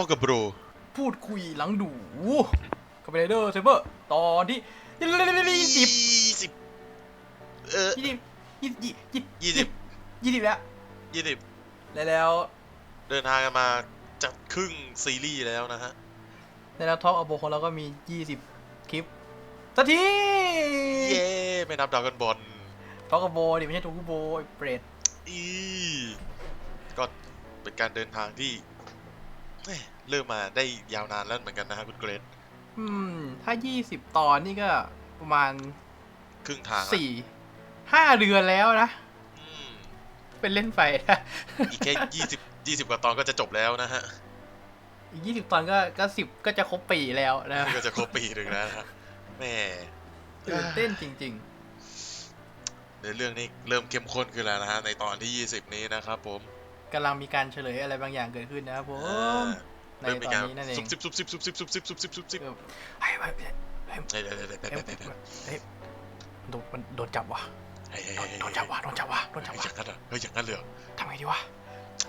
อกับโบรพูดคุยหลังดูกับเรเดอร์เซเบอร์ตอนที่ยี่สิบสิบเออยี่สิบยี่สิบยี่สิบยี่สิบแล้วยี่สิบแล้วแล้วเดินทางกันมาจะครึ่งซีรีส์แล้วนะฮะแล้วท็อกอัโบของเราก็มียี่สิบคลิปสักที เย้ไม่นับดาวกันบอลท็อกอัโบดิไม่ใช่ทูกุโบไอ้เปรตอีก็เป็นการเดินทางที่ เริ่มมาได้ยาวนานแล้วเหมือนกันนะฮะคุณเกรซอืม ถ้ายี่สิบตอนนี่ก็ประมาณครึ่งทางละสี่ห้าเดือนแล้วนะ อืมเป็นเล่นไปนะอีกแค่ยี่สิบยี่สิบกว่าตอนก็จะจบแล้วนะฮะอีกยี่สิบตอนก็ก็สิบก็จะครบปีแล้วนะก็จะครบปีหนึ่งแล้วนะฮะแหม่ ตื่นเต้นจริงในเรื่องนี้เริ่มเข้มข้นขึ้นแล้วนะฮะในตอนที่ 20 นี้นะครับผมๆ กำลังมีการเฉลยอะไรบางอย่างเกิดขึ้นนะครับผมอ่าในเริ่มมีตอนการนี้นั่นเองซุบซิบซุบซิบซุบซิบซุบซิบซุบซิบซุบซิบเออเฮ้ยเฮ้ยเฮ้ยเฮ้ยเดี๋ยวเดี๋ยวเดี๋ยวเฮ้ยเดี๋ยวเดี๋ยวเดี๋ยวเฮ้ยโดนมันโดนจับว่ะเฮ้ยโดเฮ้นยโดนจับว่ะโดนจับว่ะโดนจับเฮ้ยอว่ะย่างนั้นเหรอเฮ้ยอย่างนั้นเลยเหรอทำไงดีวะ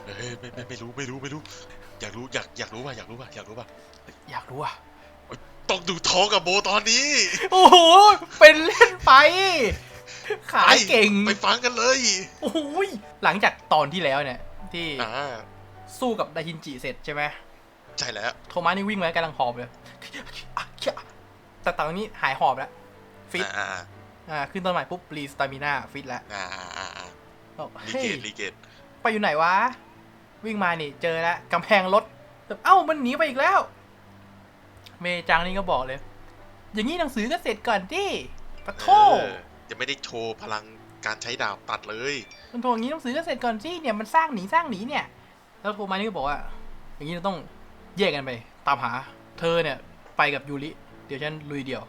เฮ้ยไม่ไม่ไม่รู้ไม่รู้ไม่รู้ อยากรู้อยากอยากรู้ป่ะอยากรู้ป่ะอยากรู้ป่ะอยากรู้อะต้องดูท้องกับโบตอนนี้ โอ้โห เป็นเล่นไป ขายเก่ง ไปฟังกันเลย โอ้ยหลังจากตอนที่แล้วเนี่ย ที่อ่าสู้กับไดฮินจิเสร็จใช่ไหมใช่แล้วโทมัสนี่วิ่งมาแล้วกำลังหอบเลยแต่ตอนนี้หายหอบแล้วฟิตอ่าอ่าอ่าขึ้นต้นใหม่ปุ๊บรีสตามิน่าฟิตแล้วอ่าอ่าอ่าอ่าบอกลีเฮ้ยเกตลีเกตไปอยู่ไหนวะ วิ่งมานี่ เจอแล้วกำแพงรถแบบเอ้ามันหนีไปอีกแล้ว เมจังนี่ก็บอกเลย อย่างนี้หนังสือก็เสร็จก่อนดิปะโทเออยังไม่ได้โชว์พลัง การใช้ดาบตัดเลยมันโทรอย่างนี้หนังสือก็เสร็จก่อนสิเนี่ยมันสร้างหนีสร้างหนีเนี่ย แล้วโทรมานี่ก็บอกว่า อย่างนี้เราต้องแยกกันไป ตามหา เธอเนี่ยไปกับยูริเดี๋ยวฉันลุยเดี่ยว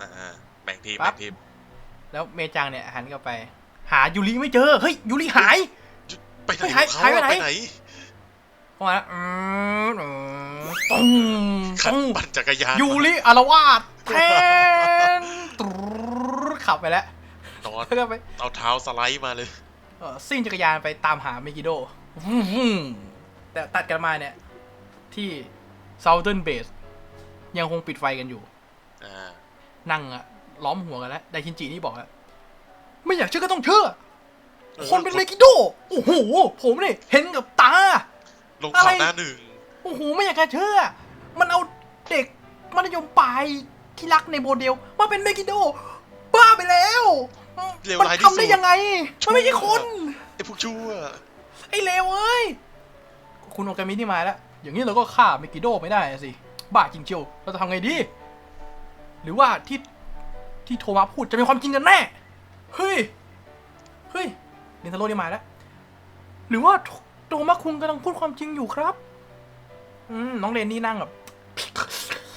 อ่าอ่าแบ่งทีมปั๊แบ่บ งทีมแล้วเมจังเนี่ยหันกลับไป หายูริไม่เจอเฮ้ยยูริหาย ไปไหนไปหายของเขาหายไปอะไหน ไปไหนเข้ามาแล้วอืมอืมตุ้งขันตุ้งปั่นจักรยานยูริอารวาสแทนตรูดขับไปแล้ว นอนแล้วก็ไปเอาเท้าสไลด์มาเลยเอ่อซิ่งจักรยานไปตามหาเมกิโดวู้วู้แต่ตัดกันมาเนี่ย ที่ Southern Base ยังคงปิดไฟกันอยู่อ่านั่งอะล้อมหัวกันแล้วไดคินจินี่บอกแล้วไม่อยากเชื่อก็ต้องเชื่อ คนเป็นเมกิโด โอ้โห ผมเนี่ยเห็นกับตา ลงอะไรข่าวหน้าหนึ่งโอ้โห ไม่อยากจะเชื่อ มันเอาเด็กมัธยมปลายที่รักในโมเดลมาเป็นเมกิโดบ้าไปแล้ว เลวมันร้ายที่ทำสุได้ดยังไง มันไม่ใช่คน ไอ้พวกชั่วไอ้เลวเอ้ย คุณโอกามินี่มาแล้ว อย่างนี้เราก็ฆ่าเมกิโดไม่ได้อะสิ บ้าจริงเชียว เราจะทำไงดี หรือว่าที่ที่โทมัสพูดจะเป็นความจริงกันแน่ เฮ้ย เฮ้ยเรนทาโร่นี่มาแล้ว หรือว่าโทโทมัสคุงกำลังพูดความจริงอยู่ครับ อืมน้องเรนนี่นั่งแบบ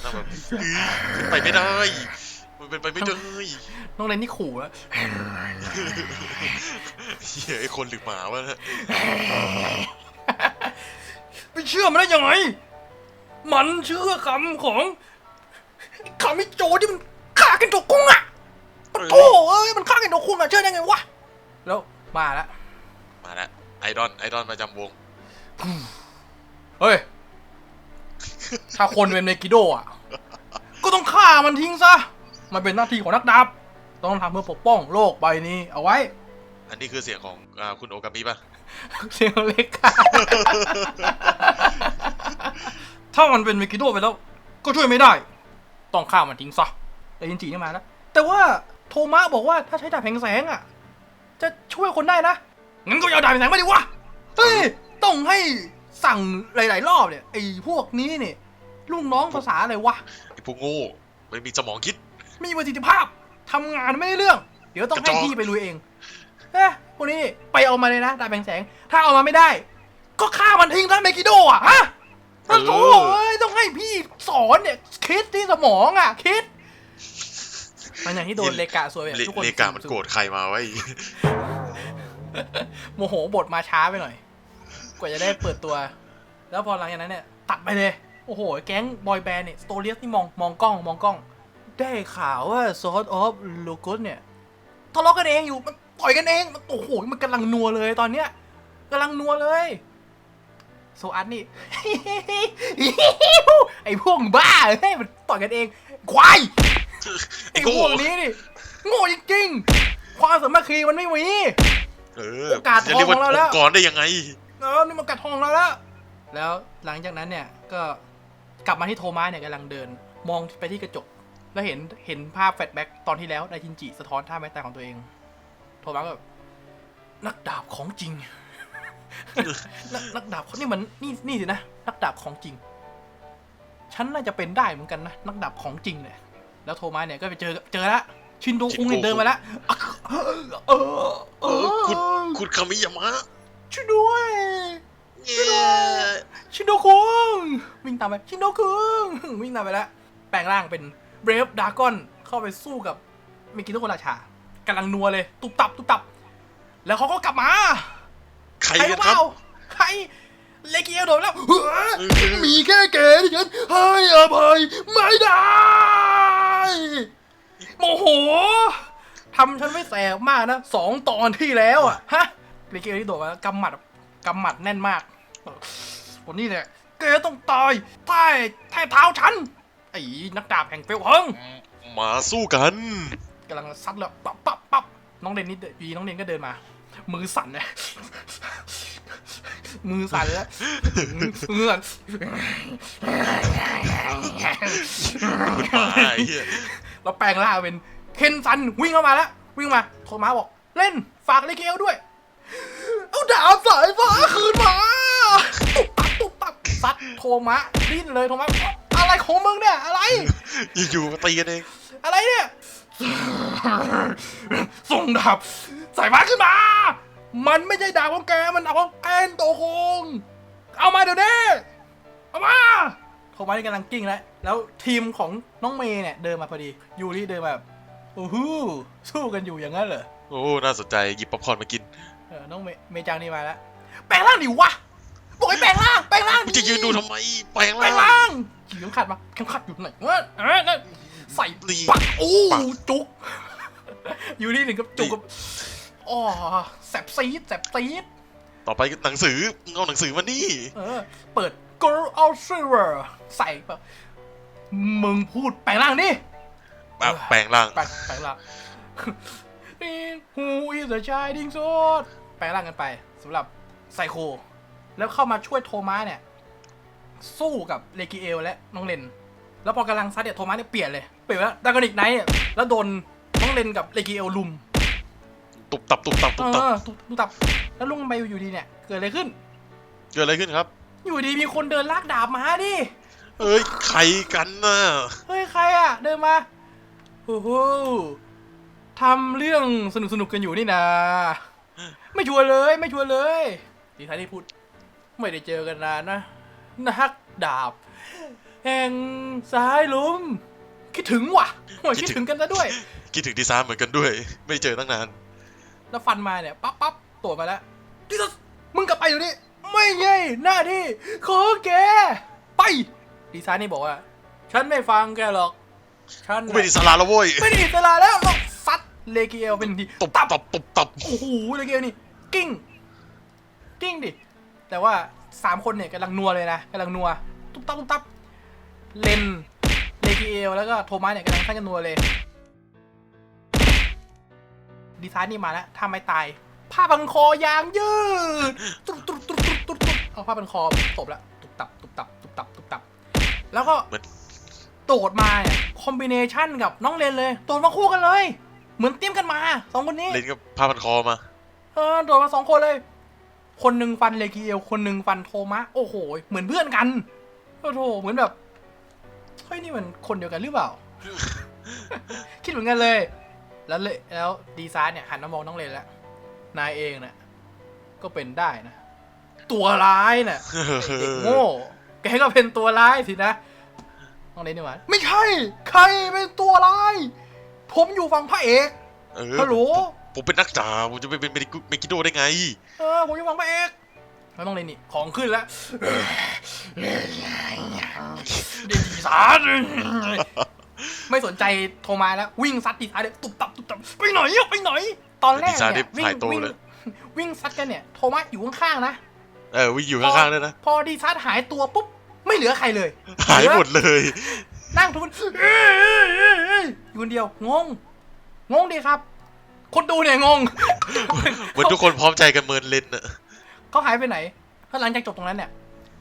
น่าแบบอื้อขึ้นไปไม่ได้ มันเป็นไปไม่ได้น้องเรนนี่ขู่แล้วเฮียไอ้คนหรือหมาวะเนี่ยไม่เชื่อมันได้ยังไง มันเชื่อคำของคำมิโจที่มันฆ่ากันโดกุ้งอะปะโถเอ้ยมันฆ่ากันโดกุ้งอะเชื่อได้ไงวะ แล้วมาแล้วมาแล้วไอดอลไอดอลประจำวง เฮ้ย ถ้าคนเป็นเมกิโดอะ ก็ต้องฆ่ามันทิ้งซะ มันเป็นหน้าที่ของนักดาบ ต้องทำเพื่อปกป้องโลกใบนี้เอาไว้ อันนี้คือเสียงของอ่าคุณโอกามิป่ะ เสียงเล็กค่ะ ถ้ามันเป็นเมกิโดไปแล้ว ก็ช่วยไม่ได้ ต้องฆ่ามันทิ้งซะแต่ยินจีนี่มาแล้ว แต่ว่าโทมะบอกว่าถ้าใช้ดาบแผงแสงอะ จะช่วยคนได้นะ งั้นก็อย่าเอาดาบแผงแสงมาดิวะ เฮ้ย ต้องให้สั่งหลาย ๆ รอบเนี่ยไอ้พวกนี้เนี่ยลูกน้องภาษาอะไรวะ ไอพวกโง่ไม่มีสมองคิดไม่มีประสิทธิภาพทำงานไม่ได้เรื่อง เดี๋ยวต้องให้กระจอกพี่ไปลุยเองเอ๊ะพวกนี้นี่ไปเอามาเลยนะดาบแผงแสง ถ้าเอามาไม่ได้ ก็ฆ่ามันทิ้งซะเมกิโดอะฮะโอ้โหเอ้ยต้องให้พี่สอนเนี่ยคิดที่สมองอะ คิดมันอย่างที่โดนเลกาสวยแบบเลทุกคนเลกามันโกรธใครมาไวะไอ้โมโหบทมาช้าไปหน่อย กว่าจะได้เปิดตัว แล้วพอหลังจากนั้นเนี่ย ตัดไปเลย โอ้โห แก๊งบอยแบนด์เนี่ยสโตเลียสนี่มองมองกล้องมองกล้อง ได้ข่าวว่าซอ r ออฟโลโกสเนี่ยทะเลาะกันเองอยู่มันต่อยกันเองมันโอ้โหมันกำลังนัวเลยตอนเนี้ยกำลังนัวเลยโซอัสนี่ ไอ้พวกบ้าเฮ้ยมันต่อยกันเองควายไอ้ไอ้โง่พวกนี้นี่โง่จริงๆความสามัคคีมันไม่มีเออโอกาสจะเรียกว่าทองของเราแล้วองค์กรได้ยังไงเออนี่มันกัดทองเราแล้ว แล้วหลังจากนั้นเนี่ยก็กลับมาที่โทมัสเนี่ยกำลังเดิน มองไปที่กระจก แล้วเห็นเห็นภาพแฟลชแบ็กตอนที่แล้วไดจินจิสะท้อนท่าไม้ตายของตัวเอง โทมัสก็แบบนักดาบของจริง นักนักดาบเขานี่มันนี่นี่สินะ นักดาบของจริง ฉันน่าจะเป็นได้เหมือนกันนะ นักดาบของจริงเนี่ย แล้วโทมัสเนี่ยก็ไปเจอเจอละชินโดคุงเนี่ยเดินมาแล้วเออเออเออคุณคุณคามิยามะช่วยด้วยเย้ชินโดคุงวิ่งตามไปชินโดคุงวิ่งตามไปแล้วแปลงร่างเป็น เบรฟดากอนเข้าไปสู้กับมิกิโตะราชากำลังนัวเลย ตุบตับตุบตับ แล้วเขาก็กลับมา ใครใครกันเปครับล่าใครเลกิเอลโดนแล้วเฮ้อเออมีแค่เก๋ที่ฉันให้อภัยไม่ได้โมโหทำฉันไม่แสบมากนะสองตอนที่แล้วอะฮะเลกิเอลที่โดดมากำหมัดกำหมัดแน่นมากวันนี้แหละแกต้องตายใต้ใต้เท้าฉัน ไอ้นักดาบแห่งเปลวเพลิงมาสู้กันกำลังซัดแล้วปั๊บปั๊บปั๊บน้องเดนนี่เดินอยู่ดีน้องเดนก็เดินมา มือสั่นนะมือสั่นแล้วมือสั่นคุณหมาไอ้เหี้ยเราแปลงร่างเป็นเคนซันวิ่งเข้ามาแล้ว วิ่งมาโทรมาบอก เล่นฝากเลเกลด้วย เอาดาบสายฟ้าคืนมา ตุ๊บตับตุ๊บตับซัดโทมัสดิ้นเลยโทมัส อะไรของมึงเนี่ย อะไร อยู่ๆมาตีกันเอง อะไรเนี่ย ส่งดาบสายฟ้าขึ้นมา มันไม่ใช่ดาบของแก มันดาบของแอนโตคง เอามาเดี๋ยวนี้ เอามาโทมัสนี่กำลังกิ้งแล้ว แล้วทีมของน้องเมย์เนี่ยเดินมาพอดี ยูริเดินมาแบบโอ้โหสู้กันอยู่อย่างนั้นเหรอ โอ้ น่าสนใจ หยิบป๊อปคอร์นมากิน เออ น้องเมเมจังนี่มาแล้ว แปลงร่างดิวะ บอกให้แปลงร่างแปลงร่างมึงจะยืนดูทำไม แปลงแปลร่างงร่างขี่เข็มขัดมาเข็มขัดอยู่ไหนวะเออนั่นใส่นี่ ปักโอ้ปัก จุก อยู่นี่ถึงกับจุกกับอ๋อแสบซีดแสบซีดต่อไปหนังสือมึงเอาหนังสือมานี่ เออ เปิด Girl Out Silver ใส่แบบมึงพูดแปลงร่างดิแบบแปลงร่าง แปลงแปลงร่าง Who is the shining sword แปลงร่างกันไปสำหรับไซโค แล้วเข้ามาช่วยโทมัสเนี่ย สู้กับเลกิเอลและน้องเลน แล้วพอกำลังซัดเนี่ยโทมัสเนี่ยเปลี่ยนเลยเปลี่ยนแล้วดากอนิกไนท์เนี่ยแล้วโดนน้องเลนกับเลกิเอลลุมตุบตับตุบตับตุบตับเออตุตุตับ แล้วลุงไปอยู่ดีเนี่ย เกิดอะไรขึ้น เกิดอะไรขึ้นครับ อยู่ดีมีคนเดินลากดาบมาดิ เอ้ยใครกันน่ะเฮ้ย ใครอะ เดินมาโอ้โหทำเรื่องสนุกสนุกๆกันอยู่นี่นะ ไม่ชวนเลย ไม่ชวนเลยดีท้ายที่พูด ไม่ได้เจอกันนานนะ นักดาบ แห่งสายลุม คิดถึงว่ะโอ้ยคิคิดดถึงถึงกันซะด้วย คิดถึงดีซ่าเหมือนกันด้วย ไม่เจอตั้งนาน แล้วฟันมาเนี่ย ปั๊บปั๊บตัวมาแล้วดิสมึงกลับไปอยู่นี่ไม่ไงหน้าที่ของแก ไป ดีไซน์นี่บอกว่า ฉันไม่ฟังแกหรอก ฉันกูไม่ได้สาระแล้วเว้ยไม่ได้อิสระแล้วเราซัดเลเกียวเป็นทีตบตับตบตับโอ้โหเลเกียวนี่ กิ้ง กิ้งดิ แต่ว่าสามคนเนี่ยกำลังนัวเลยนะกำลังนัว ตุ๊บตับตุ๊บตับเลนเลเกียวแล้วก็โทมัสเนี่ยกำลังทั้งกันนัวเลยดีไซน์นี่มาแล้วถ้าไม่ตาย ผ้าพันคอยางยืดตุ๊บตุ๊บตุ๊บตุ๊บตุ๊บตุ๊บเอาผ้าพันคอตบแล้วตุบตับตุบตับตุบตับตุบตับ แล้วก็เหมือนโดดมาเนี่ยคอมบิเนชันกับน้องเลนเลยโดดมาคู่กันเลย เหมือนเตรียมกันมาสองคนนี้เล่นกับผ้าพันคอมา เออโดดมาสองคนเลย คนหนึ่งฟันเลกิเอล คนหนึ่งฟันโทมะ โอ้โห เหมือนเพื่อนกันโอ้โหเหมือนแบบ เฮ้ย นี่มันคนเดียวกันหรือเปล่า คิดเหมือนกันเลย แล้วเลยแล้วดีไซน์เนี่ย หันมามองน้องเลนแล้ว นายเองเนี่ยก็เป็นได้นะ ตัวร้ายน่ะเด็กโง่แกก็เป็นตัวร้ายสินะน้องเลนนี่หว่าไม่ใช่ ใครเป็นตัวร้าย ผมอยู่ฝั่งพระเอกเออฮัลโหล ผมเป็นนักจ่าผมจะไปเป็นเมกิโดได้ไง เออผมอยู่ฝั่งพระเอกแล้วต้องเลนนี่ ของขึ้นแล้วดีซาร์ไม่สนใจโทรมาแล้ว วิ่งซัดดีซาร์เลยตุบตับตุบตับไปไหนอะไปไหน ตอนแรกเนี่ยนี่หายตัววิ่งเลยวิ่งซัดกันเนี่ย โทมัสอยู่ข้างๆนะเออวิ่งอยู่ข้างๆด้วยนะ พอดีซัดหายตัวปุ๊บ ไม่เหลือใครเลย หายหมดเลย นั่งทุกคนอยู่คนเดียว งง งงดีครับ คนดูเนี่ยงงเหมือนทุกคนพร้อมใจกันเมินเล่นอะเขาหายไปไหนพอหลังจากจบตรงนั้นเนี่ย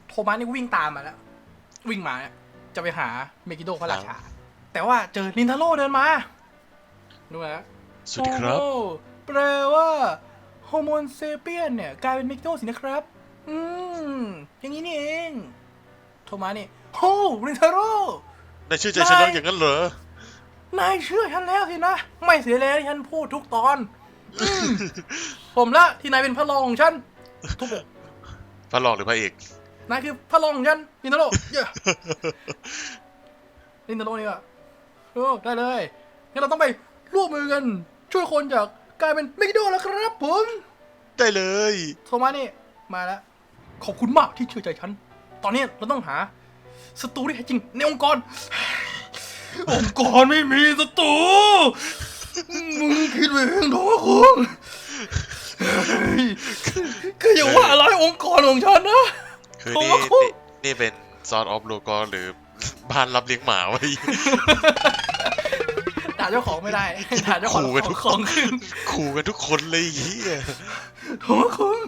โทมัสนี่วิ่งตามมาแล้ว วิ่งมาเนี่ยจะไปหาเมกิโดพระราชา แต่ว่าเจอลินทาโร่เดินมาดูนะสวัสดีครับโอ้แปลว่าโฮโมนเซเปียนเนี่ยกลายเป็นเมกิโดสินะครับ อืม อย่างนี้นี่เอง โทมัสนี่โอ้ลินทาโร่นายเชื่อใจฉันแล้วอย่างนั้นเหรอ นายเชื่อฉันแล้วสินะ ไม่เสียแล้วที่ฉันพูดทุกตอนอืมผมละที่นายเป็นพระรองของฉันทุกบอกพระรองหรือพระเอก นายคือพระรองของฉันลินทาโร่เย้ลินทาโร่นี่ก็เออได้เลยงั้นเราต้องไปร่วมมือกัน ช่วยคนจากกลายเป็นเมกิโดแล้วครับผมได้เลย โทมัสนี่มาแล้ว ขอบคุณมากที่เชื่อใจฉัน ตอนนี้เราต้องหาศัตรูที่แท้จริงในองค์กร องค์กรไม่มีศัตรูมึงคิดไปเองท้อคงคืออย่าว่าอะไรองค์กรของฉันนะคือโอ้นี่โหนี่นี่เป็นซอนออฟโลกอหรือบ้านรับเลี้ยงหมาไว้ด่าเจ้าของไม่ได้ด่าเจ้าของขู่กันทุกของขึ้นขู่กันทุกคนเลยเฮียท้อคง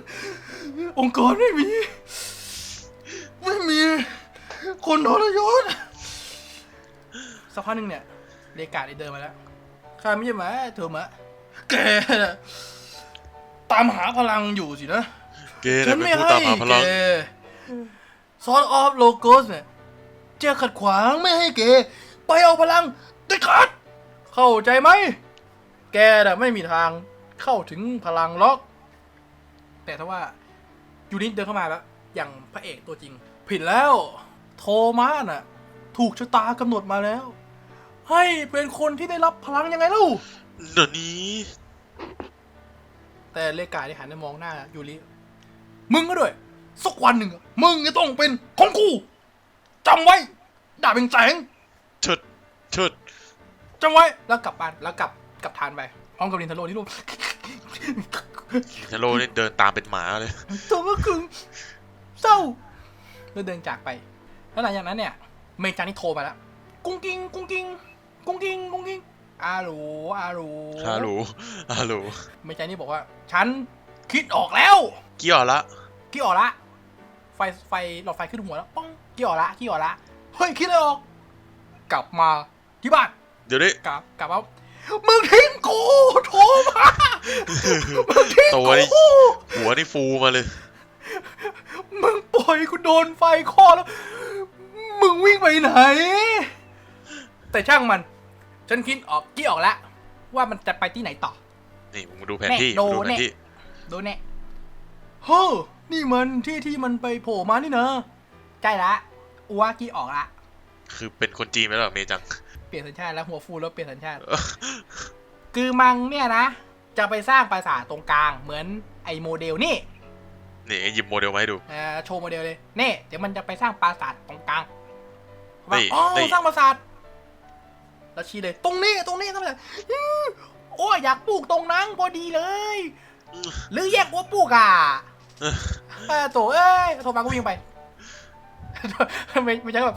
องค์กรไม่มี ไม่มี คนทรยศ สักพักหนึ่งเนี่ยเลกาได้เดินมาแล้วข้าไม่ใช่หมาเธอหมาแกน่ะตามหาพลังอยู่สินะเกย์น่ะเป็นผู้ตามหาพลังซอนออฟโลโกสเนี่ยจะขัดขวางไม่ให้เกไปเอาพลังเด็ดขาดเข้าใจไหม แกน่ะไม่มีทางเข้าถึงพลังล็อก แต่ถ้าว่ายูนิตเดินเข้ามาแล้ว อย่างพระเอกตัวจริง ผิดแล้ว โทมัสน่ะ ถูกชะตากำหนดมาแล้ว ให้เป็นคนที่ได้รับพลังยังไงเล่าเดี๋ยวนี้ แต่เลกาที่หันไปมองหน้ายูริมึงก็ด้วยสักวันหนึ่งอะมึงจะต้องเป็นของกูจำไว้ดาบเป็นแสงเชิดเชิดจำไว้แล้วกลับบ้านแล้วกลับกลับทานไปพร้อมกับลินทาโร่ที่รูปเฮโร่นี่เดินตามเป็นหมาเลยตัวก็คือเศร้าแล้วเดินจากไป แล้วหลังจากนั้นเนี่ยเมจังนี่โทรมาแล้วกุ้งกิ้งกุ้งกิ้ง กุ้งกิ้งกุ้งกิ้งอารูอารูฮัลโหลฮัลโหลเมจังนี่บอกว่า ฉันคิดออกแล้วเกี่ยวละกี่ออกละ ไฟไฟหลอดไฟขึ้นหัวแล้วป้องกี่ออกละกี่ออกละเฮ้ยคิดเลยออก กลับมาที่บ้านเดี๋ยวนี้กลับกลับมามึงทิ้งกูโทรมามึงทิ้งตัวนี่กูหัวนี่ฟูมาเลย มึงปล่อยกูโดนไฟคอแล้ว มึงวิ่งไปไหน แต่ช่างมัน ฉันคิดออกกี่ออกแล้วว่ามันจะไปที่ไหนต่อ นี่มึงดูแผนที่แน่โดมึงดูแผแน่นที่ ดูเนี่ยเฮ้อนี่มันที่ที่มันไปโผล่มานี่นะใกล้ละอัวกี่ออกละ คือเป็นคนจีนไหมล่ะเมจัง เปลี่ยนสัญชาติแล้วหัวฟูแล้วเปลี่ยนสัญชาติ คือมังเนี่ยนะ จะไปสร้างปราสาทตรงกลางเหมือนไอ้โมเดลนี่นี่หยิบโมเดลมาให้ดู เอ่อโชว์โมเดลเลยนี่เดี๋ยวมันจะไปสร้างปราสาทตรงกลางว่านี่อ๋อนี่ สร้างปราสาท แล้วชี้เลยตรงนี้ตรงนี้ตรงนี้อื้อโอ้ยอยากปลูกตรงนั้นพอดีเลย หรือแยกว่าปลูกอะเออเออโถเอ้ยโทรมาก็วิ่งไปไม่ไม่ใช่แบบ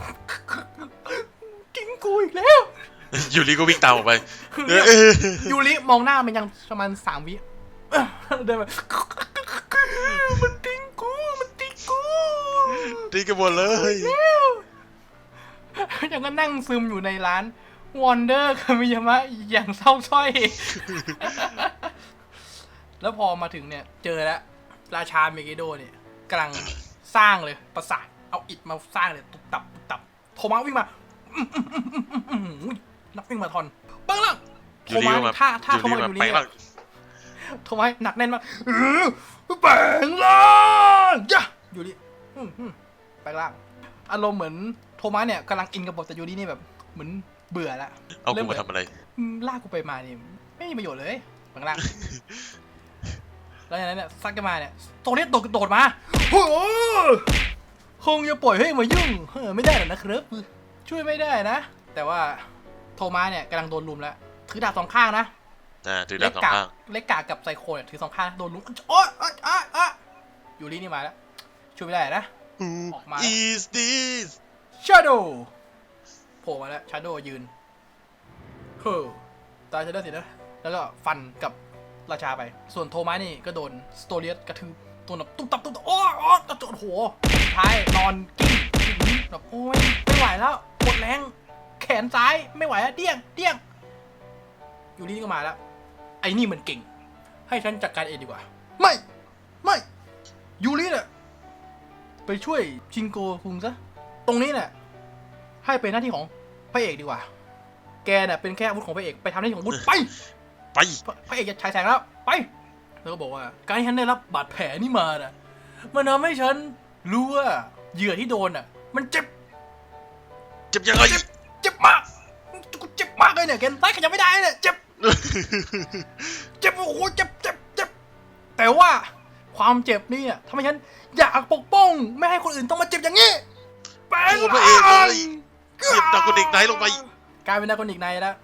กินกูอีกแล้วยูริก็วิ่งตามออกไปเออเออยูริมองหน้ามันยังประมาณสามวิเดินมามันทิ้งกูมันทิ้งกูตีกันหมดเลยยังก็นั่งซึมอยู่ในร้าน วอนเดอร์คามิยามะอย่างเศร้าสร้อย แล้วพอมาถึงเนี่ย เจอแล้ว ราชาเมกิโดเนี่ยกำลังสร้างเลยปราสาทเอาอิฐมาสร้างเลยตุบตับตุบตับโทมัสวิ่งมาอื้ออื้ออื้ออื้ออื้อนักวิ่งมาทอนเบิ้งล่างโทยูริมัสก็มาถ้าถ้ายูเขาริมามาอยู่ไปนี่บ้างโทมัสหนักแน่นมากอื้อแปลงล่างย่ะอยู่ดิอื้ออื้อแปลงล่างอารมณ์เหมือนโทมัสเนี่ยกำลังอินกับบทแต่ยูรินี่แบบ เหมือน เบื่อแล้วเอากูมาทำอะไรอืมลากกูไปมานี่ไม่มีประโยชน์เลยแปลงล่างแล้วอย่างนั้นเนี่ยซักกันมาเนี่ยตัวนี้โดดโดดมาโอ้โหคงจะปล่อยให้มายุ่งเออไม่ได้หรอกนะครับช่วยไม่ได้นะ แต่ว่าโทมัสเนี่ยกำลังโดนลุมแล้วถือดาบสองข้างนะอ่าถือดาบสองกาข้างเล็กกากับไซโคเนี่ยถือสองข้างโดนลุมโอ๊ยอ๊ะอ๊ะอ๊ะยูรินี่มาแล้วช่วยไม่ได้นะ Who ออกมา is this Shadow โผล่มาแล้ว Shadow ยืนเฮ้อตาย Shadow สินะ แล้วก็ฟันกับราชาไป ส่วนโทมัสนี่ก็โดนสโตเลียสกระทืบตัวแบบตุ๊บตับตุ๊บตับโอ้โอ้กระโจนหัวสุดท้ายนอนกิ้งอย่างนี้แบบโอ้ยไม่ไหวแล้วหมดแรงแขนซ้ายไม่ไหวแล้วเดี้ยงเดี้ยง อยู่นี่ก็มาแล้ว ไอ้นี่มันเก่ง ให้ฉันจัดการเองดีกว่า ไม่ ไม่ยูริเนี่ยไปช่วยชิงโกคุงซะ ตรงนี้เนี่ยให้เป็นหน้าที่ของ พระเอกดีกว่า แกเนี่ยเป็นแค่อาวุธของพระเอกไปทำหน้าที่ของอาวุธไป ไปพระพระเอกจะฉายแสงแล้วไป แล้วก็บอกว่า การที่ฉันได้รับบาดแผลนี่มาน่ะ มันทำให้ฉันรู้ว่าเหยื่อที่โดนอะ มันเจ็บ เจ็บยังไง เจ็บเจ็บมากกูเจ็บมากเลยเนี่ยแกนซ้ายขยับไม่ได้เนี่ยเจ็บ เจ็บโอ้โหเจ็บเจ็บเจ็บแต่ว่าความเจ็บนี่อะทำให้ฉันอยากปกป้อง ไม่ให้คนอื่นต้องมาเจ็บอย่างนี้แปลงโอ้พระเอกเลยร่าง เสียบดาโกนิกไนท์ลงไป กลายเป็นดากอนิกไนท์แล้ว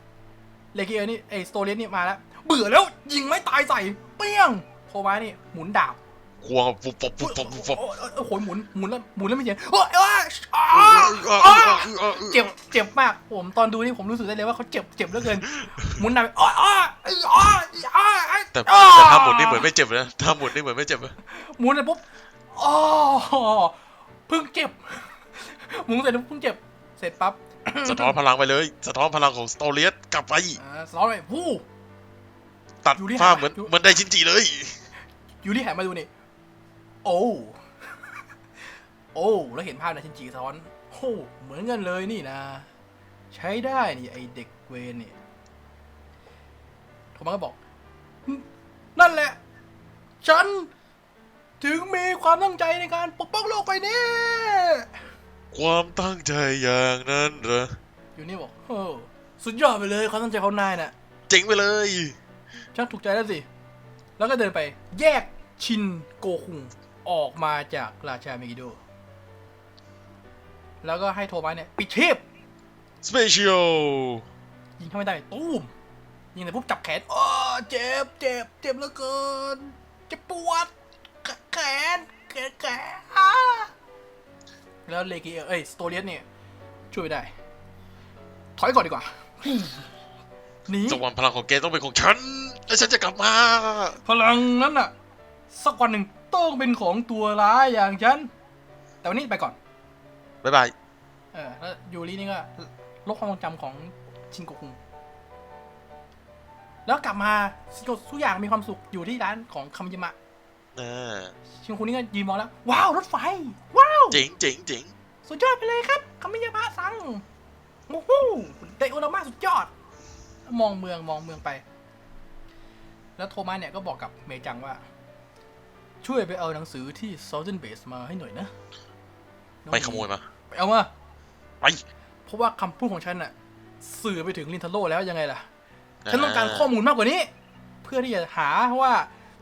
เลกิเออร์นี่ไอสโตเลียนนี่มาแล้ว เบื่อแล้วยิงไม่ตายใส่เปี้ยงโทมานี่หมุนดาบควงฟุบฟุบฟุบฟุบฟุบโอ้โอ้ยโอ้ยโอ้ยหมุนหมุนแล้วหมุนแล้วไม่เจ็บโอ้ยโอ้ยอ้าอ้าเจ็บเจ็บมากผมตอนดูนี่ผมรู้สึกได้เลยว่าเขาเจ็บเจ็บเหลือเกินหมุนดาบอ้อยอ้อยอ้อยอ้อยแต่แต่ถ้าหมุนนี่เหมือนไม่เจ็บนะถ้าหมุนนี่เหมือนไม่เจ็บนะหมุนเสร็จปุ๊บอ๋อเพิ่งเจ็บหมุนเสร็จปุ๊บเพิ่งเจ็บ เสร็จปั๊บสะท้อนพลังไปเลย สะท้อนพลังของสโตเลียสกลับไปอ่าสล้อเลยวู้ ตัดอยู่ที่ฝ้าหาเหมือนอยู่ เหมือนไดชินจิเลย อยู่ที่หันมาดูนี่ โอ้ โอ้ แล้วเห็นภาพนะชินจิซ้อนโอ้เหมือนกันเลยนี่นะ ใช้ได้นี่ไอเด็กเวนนี่โทมัสก็บอก นั่นแหละ ฉัน ถึงมีความตั้งใจในการปกป้องโลกไปนี้ ความตั้งใจอย่างนั้นเหรออยู่นี่บอกโอ้สุดยอดไปเลยความตั้งใจของนายน่ะเจ๋งไปเลยช่างถูกใจแล้วสิ แล้วก็เดินไป แยกชินโกคุงออกมาจากราชาเมกิโด แล้วก็ให้โทมัสเนี่ย ปิดเทพสเปเชียลยิงเข้าไม่ได้ตูมยิงแต่ปุ๊บจับแขนโอ้เจ็บเจ็บเจ็บเหลือเกินเจ็บปวด แขแขนแขนแขนอ้า แล้วเลกิเอ้ยสโตเลียสเนี่ย ช่วยไม่ได้ ถอยก่อนดีกว่าหนีจังหวะพลังของแกต้องเป็นของฉัน และฉันจะกลับมา พลังนั้นน่ะ สักวันหนึ่งต้องเป็นของตัวร้ายอย่างฉัน แต่วันนี้ไปก่อนบ๊ายบาย เออแล้วยูรินี่ก็ลบความทรงจำของชินโกคุงแล้วกลับมาทุกอย่างมีความสุขอยู่ที่ร้านของคามิยามะ อ่าชินโกคุงนี่ก็ยืนมองแล้ว ว้าว รถไฟ ว้าว เจ๋งเจ๋งเจ๋งสุดยอดไปเลยครับคามิยามะซังโอ้โหไดโอรามาสุดยอด มองเมืองมองเมืองไป แล้วโทมัสเนี่ยก็บอกกับเมจังว่า ช่วยไปเอาหนังสือที่ Southern Base มาให้หน่อยนะน้องไปขโมยมา ไปเอามา ไป เพราะว่าคำพูดของฉันน่ะสื่อไปถึงลินทาโร่แล้วยังไงล่ะ ฉันต้องการข้อมูลมากกว่านี้ เพื่อที่จะหาว่า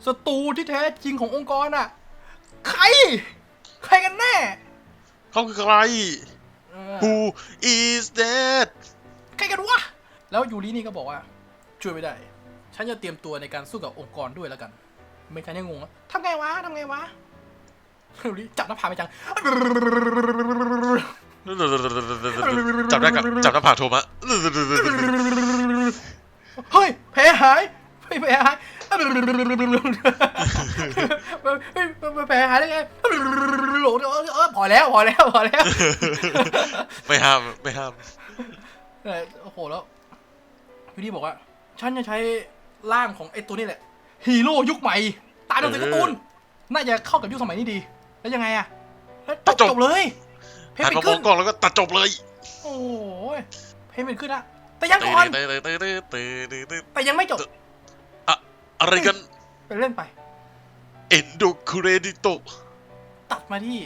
ศัตรูที่แท้จริงขององค์กรน่ะ ใคร ใครกันแน่ เขาคือใครเออ Who is that ใครกันวะ แล้วยูรินี่ก็บอกว่า ช่วยไม่ได้ ฉันจะเตรียมตัวในการสู้กับองค์กรด้วยแล้วกัน ไม่ฉันยังงงว่าทำไงวะทำไงวะยูริจับหน้าผากไปจัง จับได้กับจับหน้าผากโทมะ เฮ้ยแผลหายเฮ้ยแผลหาย เฮ้ยแผลหายได้ไงเออพอแล้วพอแล้วพอแล้วไม่ห้ามไม่ห้ามเออโอ้โหแล้วยูดี้บอกว่า ฉันจะใช้ร่างของไอ้ตัวนี้แหละ ฮีโร่ยุคใหม่ ตามหนังสือการ์ตูน น่าจะเข้ากับยุคสมัยนี้ดี แล้วยังไงอะแล้วจบจบเลยเพลงหันเป็นมามอขึ้งนกล้องแล้วก็ตัดจบเลย โอ้ยเพลงเป็นขึ้นละแต่ยังก่อนเตะเตะเตะเตะเตะเตะแต่ยังไม่จบ อะอะไรกัน ไปเล่นไป เอนโดครดิโต ตัดมาที่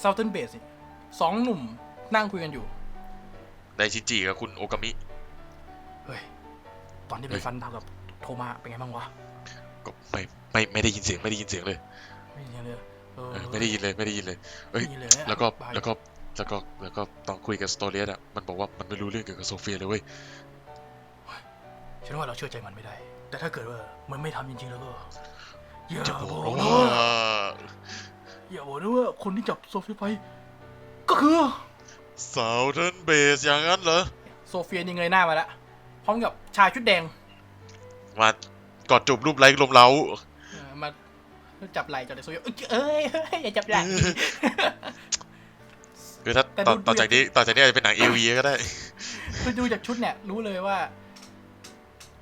Southern Base อีกสองหนุ่มนั่งคุยกันอยู่ ไดชิจิกับคุณโอกามิ เฮ้ย ตอนที่ไปเฮ้ยฟันดาวกับโทมาเป็นไงบ้างวะ ก็ไม่ไม่ไม่ได้ยินเสียงไม่ได้ยินเสียงเลย ไม่ได้ยินเลยเออเออไม่ได้ยินเลยไม่ได้ยินเลยเฮ้ย ไม่ได้ยินเลยอะแล้วก็บาย แล้วก็แล้วก็แล้วก็ตอนคุยกับสโตเลียสอะมันบอกว่ามันไม่รู้เรื่องเกี่ยวกับโซเฟียเลยเว้ย ฉันว่าเราเชื่อใจมันไม่ได้ แต่ถ้าเกิดว่ามันไม่ทำจริงๆแล้วก็อย่าจะบบออกกนะว่าว่าอย่าบอกนะว่าคนที่จับโซเฟียไป ก็คือสาวเทิร์นเบสอย่างนั้นเหรอ โซเฟียนี่เงยหน้ามาแล้วพร้อมกับชายชุดแดงมากอดจูบรูปไร้ลมเล้า เออมาจับไหล่จับไหล่โซเฟียเอ้ยเอ้ยเอ้ยอย่าจับไหล่ คือถ้าแต่ต่อดู ต่อจากนี้ต่อจากนี้อาจจะเป็นหนังเอวีก็ได้ คือดูจากชุดเนี่ยรู้เลยว่า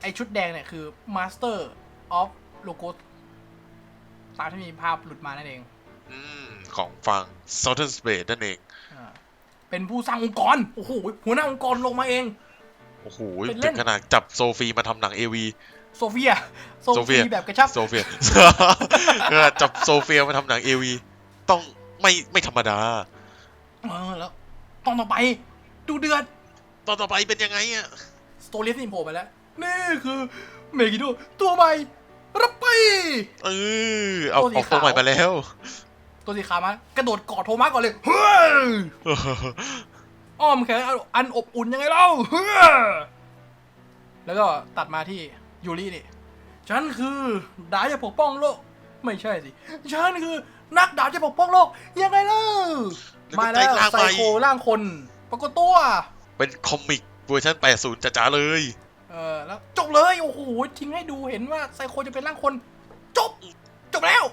ไอชุดแดงเนี่ยคือ Master of Logo ตามที่มีภาพหลุดมานั่นเองอืมของฝั่ง Southern Space นั่นเอง อ่าเป็นผู้สร้างองค์กร โอ้โห หัวหน้าองค์กรลงมาเอง โอ้โหเป็นเล่ถึน งขนาดจับโซฟีมาทำหนังเอวี โซเฟีย โซโซเฟีฟียแบบกระชับ โซเฟีย ก็จับโซเฟียมาทำหนังเอวีต้องไม่ไม่ธรรมดา เออแล้วตอนต่อไป ดูเดือด ตอนต่อไปเป็นยังไงอะ สโตเลียสอินโผล่ไปแล้ว นี่คือเมกิโดตัวใหม่รับไป เออเอาตัวสีเอาตัวขาว ใหม่มาแล้ว ตัวสีขาวมากระโดดกอดโทมัสก่อนเลยเฮ้ยอ้อมแขนอันอบอุ่นยังไงเล่าเฮ้ยแล้วก็ตัดมาที่ยูรินี่ ฉันคือดาบจะปกป้องโลก ไม่ใช่สิ ฉันคือนักดาบจะปกป้องโลกยังไงเล่าแล้วก็มาแล้วแปลงร่างไซใหม่ โคร่างคนปรากฏตัว เป็นคอมิกเวอร์ชัน80จ๋าๆเลย เออแล้วจบเลยโอ้โหทิ้งให้ดูเห็นว่าไซโคจะเป็นร่างคน จบ จบแล้ว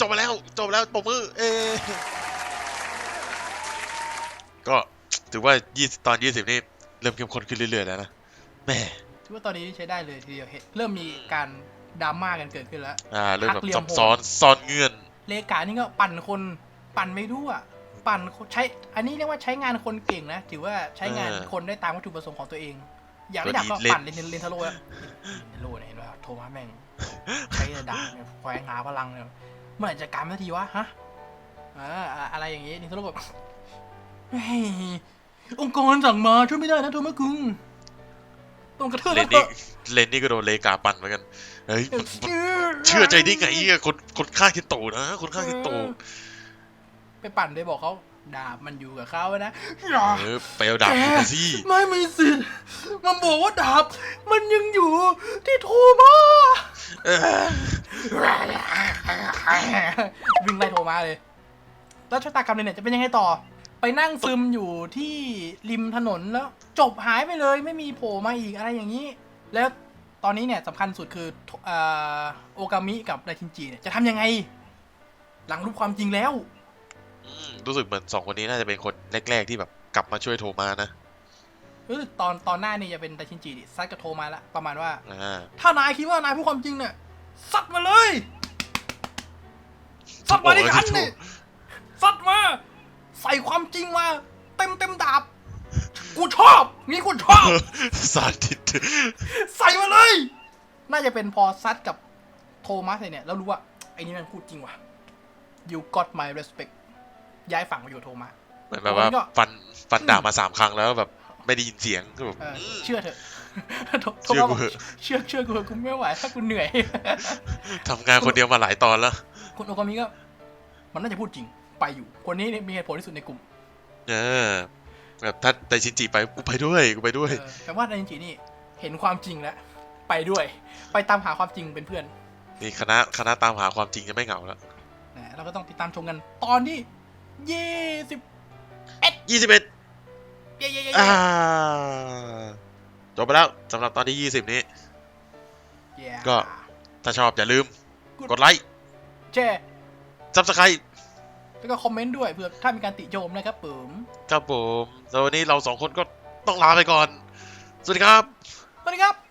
จบไปแล้ว จบแล้วปมมือ เอ ก็ถือว่า20ตอน 20 นี่ เริ่มเข้มข้นขึ้นเรื่อยๆแล้วนะแหม่ถือว่าตอนนี้ใช้ได้เลยทีเดียวเห็นเริ่มมีการดราม่ากันเกิดขึ้นแล้ว อ่า เริ่มแบบหักเหลี่ยมซับซ้อนซ่อนเงื่อน เลกานี่ก็ปั่นคนปั่นไม่รู้อะปั่นคนใช้ อันนี้เรียกว่าใช้งานคนเก่งนะ ถือว่าใช้งานเออ คนได้ตามวัตถุประสงค์ของตัวเอง อยากได้ดาบก็ตัวนี้เล่นปั่นเลนเลนทาโร่อะเลนทาโร่เนี่ยเห็นป่ะโทมัสแม่งใช้ดาบเนี่ยแขวงหาพลังเนี่ยเมื่อไหร่จะการสักทีวะฮะอ่าอะอะไรอย่างงี้เลนทาโร่แบบเฮ้ยองค์กรสั่งมาช่วยไม่ได้นะโทมัสกุงต้องกระเทือนเลแล้วนเถนี่อะเลนนี่ก็โดนเลกาปั่นเหมือนกันเฮ้ยมันมันเชื่อใจได้ไงอะคนคนฆ่าคิดโตนะคนฆ่าคิดโตไปปั่นได้บอกเขา ดาบมันอยู่กับเขานะอย่าเออไปเอาดาบคืนมาสิไม่มีสิทธิ์มันบอกว่าดาบ มันยังอยู่ที่โทมาเออวิ่งไล่โทมาเลย แล้วชะตากรรมเนี่ยจะเป็นยังไงต่อ ไปนั่งซึมอยู่ที่ริมถนนแล้ว จบหายไปเลยไม่มีโผล่มาอีกอะไรอย่างนี้ แล้วตอนนี้เนี่ยสำคัญสุดคือเอ่อโอกามิกับไดทินจิเนี่ยจะทำยังไง หลังรู้ความจริงแล้วอืม รู้สึกเหมือนสองคนนี้น่าจะเป็นคนแรกๆที่แบบกลับมาช่วยโทมานะเออตอนตอนหน้านี่จะเป็นไดชินจิดิซัดกับโทมาละประมาณว่าอ่าถ้านายคิดว่านายพูดความจริงเนี่ยซัดมาเลยซัดมาดิกันนี่ซัดมาใส่ความจริงมาเต็มเต็มดาบกูชอบนี่กูชอบสาธิตใส่มาเลย น่าจะเป็นพอซัดกับโทมัสเนี่ยแล้วรู้ว่าไอ้นี่มันพูดจริงว่ะ you got my respect ย้ายฝั่งมาอยู่โทมัสเหมือนแบบว่าโอ้ยก็ฟันฟันด่ามาสามครั้งแล้วแบบไม่ได้ยินเสียงก็แบบ เอออืมเชื่อเถอะโทโทเชื่อมัสกูบอกเถอะ เชื่อเชื่อกูเถอะกูไม่ไหวถ้ากูเหนื่อย ทำงานคนเดียวมาหลายตอนแล้ว คุณโอกามิก็ มันน่าจะพูดจริงไปอยู่ คนนี้เนี่ยมีเหตุผลที่สุดในกลุ่มเออ แบบถ้าไดชินจิไปกูไปด้วยกูไปด้วย เออแต่ว่าในจริงๆนี่เห็นความจริงแล้วไปด้วย ไปตามหาความจริงเป็นเพื่อน นี่คณะคณะตามหาความจริงจะไม่เหงาแล้ว นะเราก็ต้องติดตามชมกันตอนที่ ยี่สิบยี่สิบเอ็ดเย้เย้เย้อ่าจบไปแล้วสำหรับตอนที่ยี่สิบนี้เย้ก็ ถ้าชอบอย่าลืม กดไลค์แชร์ซับสไครต์แล้วก็คอมเมนต์ด้วยเผื่อถ้ามีการติโจมนะครับผมครับผมแล้ววันนี้เราสองคนก็ต้องลาไปก่อน สวัสดีครับ สวัสดีครับ